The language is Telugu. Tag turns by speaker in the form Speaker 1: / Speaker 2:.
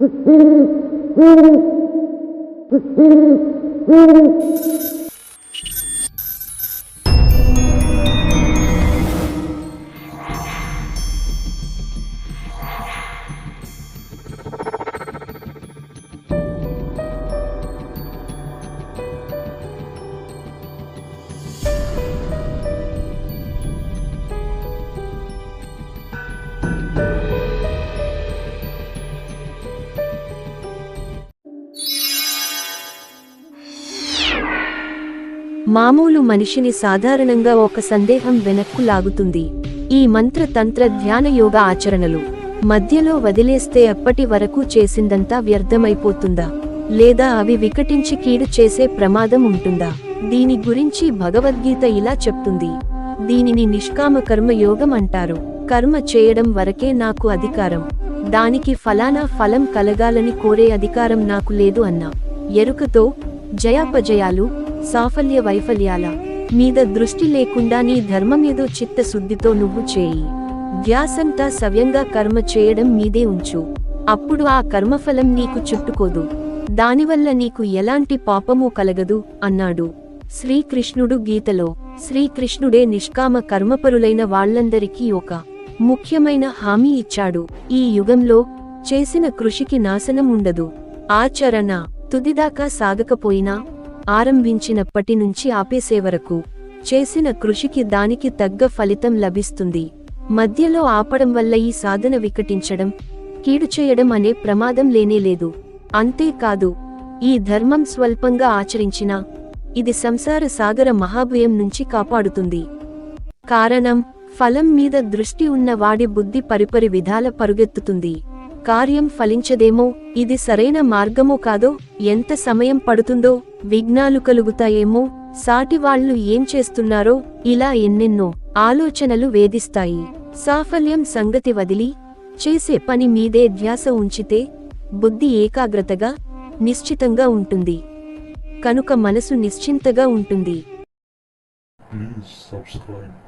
Speaker 1: Thank you. మామూలు మనిషిని సాధారణంగా ఒక సందేహం వెనక్కు లాగుతుంది. ఈ మంత్ర తంత్ర ధ్యాన యోగ ఆచరణలు మధ్యలో వదిలేస్తే అప్పటి వరకు చేసిందంతా వ్యర్థమైపోతుందా? లేదా అవి వికటించి కీడు చేసే ప్రమాదం ఉంటుందా? దీని గురించి భగవద్గీత ఇలా చెప్తుంది. దీనిని నిష్కామ కర్మ యోగం అంటారు. కర్మ చేయడం వరకే నాకు అధికారం. దానికి ఫలానా ఫలం కలగాలని కోరే అధికారం నాకు లేదు అన్నా. ఎరుకతో జయాపజయాలు సాఫల్య వైఫల్యాల మీద దృష్టి లేకుండా నీ ధర్మమేదో చిత్తశుద్ధితో నువ్వు చేయి. ధ్యాసంతా సవ్యంగా కర్మ చేయడం మీదే ఉంచు. అప్పుడు ఆ కర్మఫలం నీకు చుట్టుకోదు. దానివల్ల నీకు ఎలాంటి పాపమూ కలగదు అన్నాడు. శ్రీకృష్ణుడు గీతలో శ్రీకృష్ణుడే నిష్కామ కర్మపరులైన వాళ్ళందరికీ ఒక ముఖ్యమైన హామీ ఇచ్చాడు. ఈ యుగంలో చేసిన కృషికి నాశనం ఉండదు. ఆచరణ తుదిదాకా సాగకపోయినా ఆరంభించినప్పటి నుంచి ఆపేసే వరకు చేసిన కృషికి దానికి తగ్గ ఫలితం లభిస్తుంది. మధ్యలో ఆపడం వల్ల ఈ సాధన వికటించడం కీడు చేయడం అనే ప్రమాదం లేనేలేదు అంతేకాదు ఈ ధర్మం స్వల్పంగా ఆచరించినా ఇది సంసార సాగర మహాభయం నుంచి కాపాడుతుంది. కారణం ఫలం మీద దృష్టి ఉన్న వాడి బుద్ధి పరిపరి విధాల పరుగెత్తుతుంది. కార్యం ఫలించదేమో ఇది సరైన మార్గమో కాదో ఎంత సమయం పడుతుందో విఘ్నాలు కలుగుతాయేమో సాటివాళ్ళు ఏం చేస్తున్నారో ఇలా ఎన్నెన్నో ఆలోచనలు వేధిస్తాయి. సాఫల్యం సంగతి వదిలి చేసే పని మీదే ధ్యాస ఉంచితే బుద్ధి ఏకాగ్రతగా నిశ్చితంగా ఉంటుంది. కనుక మనసు నిశ్చింతగా ఉంటుంది.
Speaker 2: Please subscribe.